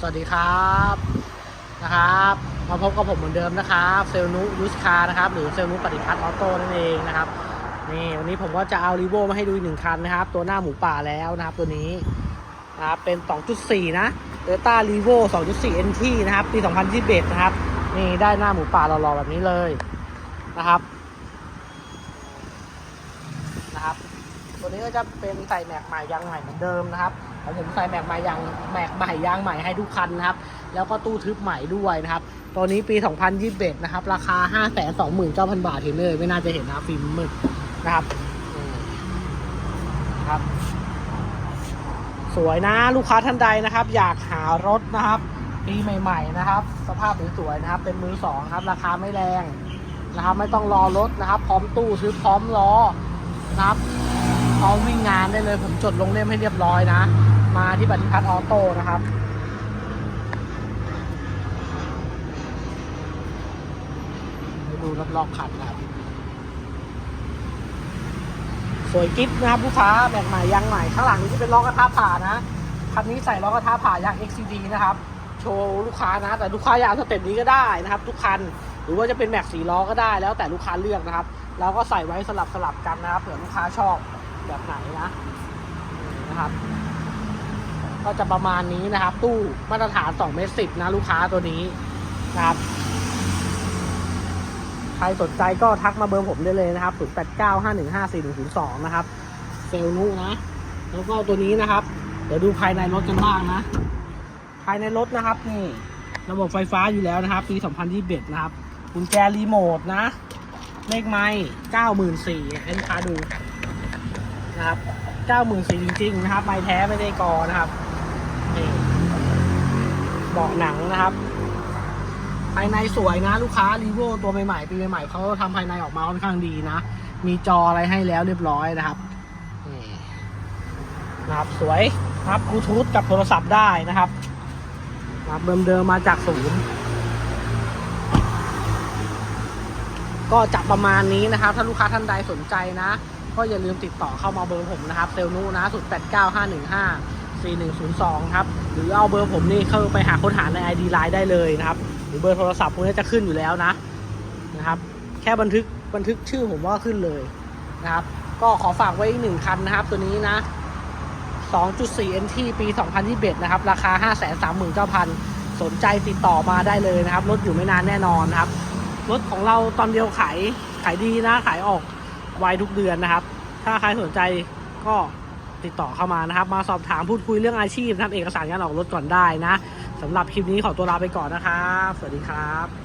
สวัสดีครับนะครับมาพบกับผมเหมือนเดิมนะครับเซลนุยูสคานะครับหรือเซลนุปฏิพัฒน์ออโต้นั่นเองนะครับนี่วันนี้ผมก็จะเอารีโวมาให้ดูอีกหนึ่งคันนะครับ ตัวหน้าหมูป่าแล้วนะครับตัวนี้นะครับเป็น 2.4 นะโตต้ารีโว2.4 NT นะครับปี 2021 นะครับนี่ได้หน้าหมูป่าหล่อๆแบบนี้เลยนะครับนะครับ ตัวนี้ก็จะเป็นใส่แม็กใหม่ยางใหม่เหมือนเดิมนะครับ ของผมใส่แม็กใหม่ยางแม็กใหม่ยางใหม่ให้ทุกคันนะครับ แล้วก็ตู้ทึบใหม่ด้วยนะครับ ตัวนี้ปี 2021 นะครับ ราคา 529,000 บาทเห็นเลยไม่น่าจะเห็นนะฟิล์มมืดนะครับครับ สวยนะลูกค้าท่านใดนะครับ อยากหารถนะครับปีใหม่ ๆ นะครับ สภาพสวยๆนะครับ เป็นมือสองครับ ราคาไม่แรงนะครับ ไม่ต้องรอรถนะครับ พร้อมตู้ซื้อพร้อมล้อนะครับพร้อมวิ่งงานได้เลย ผมจดลงเล่มให้เรียบร้อยนะ มาที่ปฏิพัฒน์ออโต้นะครับดูรอบๆคันนะครับ สวยกิ๊บนะครับลูกค้าแบ่งใหม่ยางใหม่ข้างหลังนี้จะเป็นล้อกระทะผ่านะคันนี้ใส่ล้อกระทะผ่ายาง XCD นะครับ โชว์ลูกค้านะ แต่ลูกค้าอยากสเต็ปนี้ก็ได้นะครับ ทุกคันหรือว่าจะเป็นแม็กสีล้อก็ได้แล้วแต่ลูกค้าเลือกนะครับเราก็ใส่ไว้สลับสลับกันนะครับเผื่อลูกค้าชอบแบบไหนนะนะครับ ก็จะประมาณนี้นะครับ ตู้มาตรฐาน2เมตรสิบนะลูกค้าตัวนี้นะครับ ใครสนใจก็ทักมาเบอร์ผมได้เลยนะครับ0895154102นะครับ เซลล์นุนะ แล้วก็ตัวนี้นะครับ เดี๋ยวดูภายในรถกันบ้างนะ ภายในรถนะครับนี่ระบบไฟฟ้าอยู่แล้วนะครับ ปี 2021 นะครับกุญแจรีโมทนะ เลขไม้94,000ให้ลูกค้าดูนะครับ 94,000จริงๆนะครับไม้แท้ไม่ได้กอนะครับ นี่เบาะหนังนะครับ ภายในสวยนะ ลูกค้ารีโวตัวใหม่ๆปีใหม่ๆเขาทำภายในออกมาค่อนข้างดีนะ มีจออะไรให้แล้วเรียบร้อยนะครับนี่นะครับสวยนะครับบลูทูธกับโทรศัพท์ได้นะครับนะครับเดิมๆมาจากศูนย์ก็จะประมาณนี้นะครับ ถ้าลูกค้าท่านใดสนใจนะ ก็อย่าลืมติดต่อเข้ามาเบอร์ผมนะครับ เซลนูนะ 0 4 1 0 2 ครับ หรือเอาเบอร์ผมนี่เข้าไปหาค้นหาใน ID Line ได้เลยนะครับ หรือเบอร์โทรศัพท์พวกนี้จะขึ้นอยู่แล้วนะนะครับ แค่บันทึกบันทึกชื่อผมว่าขึ้นเลยนะครับ ก็ขอฝากไว้อีกหนึ่งคันนะครับ ตัวนี้นะ 2.4 NT ปี 2021 นะครับ ราคา 539,000 สนใจติดต่อมาได้เลยนะครับ รถอยู่ไม่นานแน่นอนนะครับ รถของเราตอนเดียวขายขายดีนะ ขายออกไวทุกเดือนนะครับ ถ้าใครสนใจก็ ติดต่อเข้ามานะครับ มาสอบถามพูดคุยเรื่องอาชีพทำเอกสารการออกรถก่อนได้นะสำหรับคลิปนี้ขอตัวลาไปก่อนนะครับ สวัสดีครับ